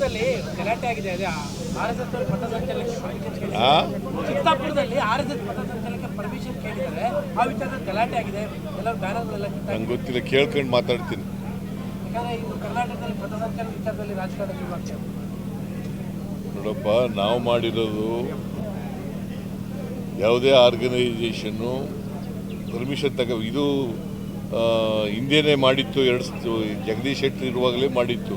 ಚಿತ್ತಾಪುರದಲ್ಲಿ ಗಲಾಟೆ ಆಗಿದೆ. ಅದೇ ಆರ್ ಎಸ್ ಎಸ್ ಪಥಸಂಚಲನಕ್ಕೆ ಚಿತ್ತಾಪುರದಲ್ಲಿ ಆರ್ ಎಸ್ ಎಸ್ ಪಥಸಂಚಲನಕ್ಕೆ ಪರ್ಮಿಷನ್ ಕೇಳಿದ್ದಾರೆ. ಆ ವಿಚಾರದಲ್ಲಿ ಗಲಾಟೆ ಆಗಿದೆ. ಎಲ್ಲರೂ ಬ್ಯಾನರ್ಗಳೆಲ್ಲ ನಂಗೆ ಗೊತ್ತಿಲ್ಲ ಕೇಳ್ಕೊಂಡು ಮಾತಾಡ್ತೀನಿ. ಯಾಕಂದ್ರೆ ಇದು ಕರ್ನಾಟಕದಲ್ಲಿ ಪಥಸಂಚಲನ ವಿಚಾರದಲ್ಲಿ ರಾಜಕಾರಣ ಶುರುವಾಗ್ತದೆ ನೋಡಪ್ಪ ನಾವು ಮಾಡಿರೋದು ಯಾವುದೇ ಆರ್ಗನೈಸೇಷನ್ನು ಪರ್ಮಿಷನ್ ತಗ ಇದು ಹಿಂದೇನೆ ಮಾಡಿತ್ತು ಎರಡು ಜಗದೀಶ್ ಶೆಟ್ಟರ್ ಇರುವಾಗಲೇ ಮಾಡಿತ್ತು.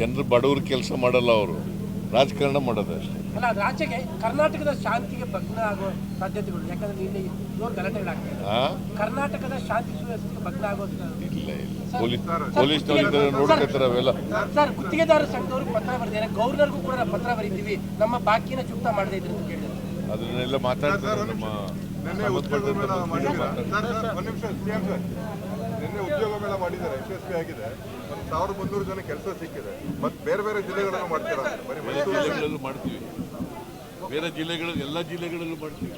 ಜನರು ಬಡವರು ಕೆಲಸ ಮಾಡಲ್ಲ ಅವರು. ರಾಜಕಾರಣ ಮಾಡೋದು ಅಷ್ಟೇ. ಅಲ್ಲ ರಾಜ್ಯಕ್ಕೆ ಕರ್ನಾಟಕದ ಶಾಂತಿಗೆ ಭಗ್ನ ಆಗೋ ಸಾಧ್ಯತೆಗಳು ಯಾಕಂದ್ರೆ ಇಲ್ಲಿ ಜೋರು ಗಲಾಟೆಗಳಾಗ್ತದೆ? ಕರ್ನಾಟಕದ ಶಾಂತಿ ಸುವ್ಯವಸ್ಥೆಗೆ ಭಗ್ನ ಆಗೋ ಇಲ್ಲ ಇಲ್ಲ ಪೊಲೀಸ್ ನೋಡ್ಕೊತಾರೆ ಅವೆಲ್ಲ. ಸರ್ ಗುತ್ತಿಗೆದಾರ ಸಂಘದವ್ರಿಗೆ ಪತ್ರ ಬರೆದಿದ್ದಾರೆ. ಗೌರ್ನರ್ಗೂ ಕೂಡ ಪತ್ರ ಬರೀತೀವಿ. ನಮ್ಮ ಬಾಕಿನ ಚುಕ್ತ ಮಾಡದೇ ಇದ್ರು ಅಂತ ಕೇಳಿದ್ರು ಅದನ್ನೆಲ್ಲ ಮಾತಾಡ್ತಾರೆ ನಮ್ಮ ನಿನ್ನೆ ಉದ್ಯೋಗ ಮೇಳ ಮಾಡಿದ್ದಾರೆ ಒಂದ್ ನಿಮಿಷ ಸಿಎಂ ಸರ್ ನಿನ್ನೆ ಉದ್ಯೋಗ ಮೇಳ ಮಾಡಿದ್ದಾರೆ ಯಶಸ್ವಿ ಆಗಿದೆ. ಒಂದು ಸಾವಿರದ ಮುನ್ನೂರು ಜನ ಕೆಲಸ ಸಿಕ್ಕಿದೆ. ಮತ್ತೆ ಬೇರೆ ಬೇರೆ ಜಿಲ್ಲೆಗಳನ್ನು ಮಾಡ್ತೀರಾ ಬರೀ ಜಿಲ್ಲೆಗಳಲ್ಲೂ ಮಾಡ್ತೀವಿ. ಬೇರೆ ಜಿಲ್ಲೆಗಳು ಎಲ್ಲ ಜಿಲ್ಲೆಗಳಲ್ಲೂ ಮಾಡ್ತೀವಿ.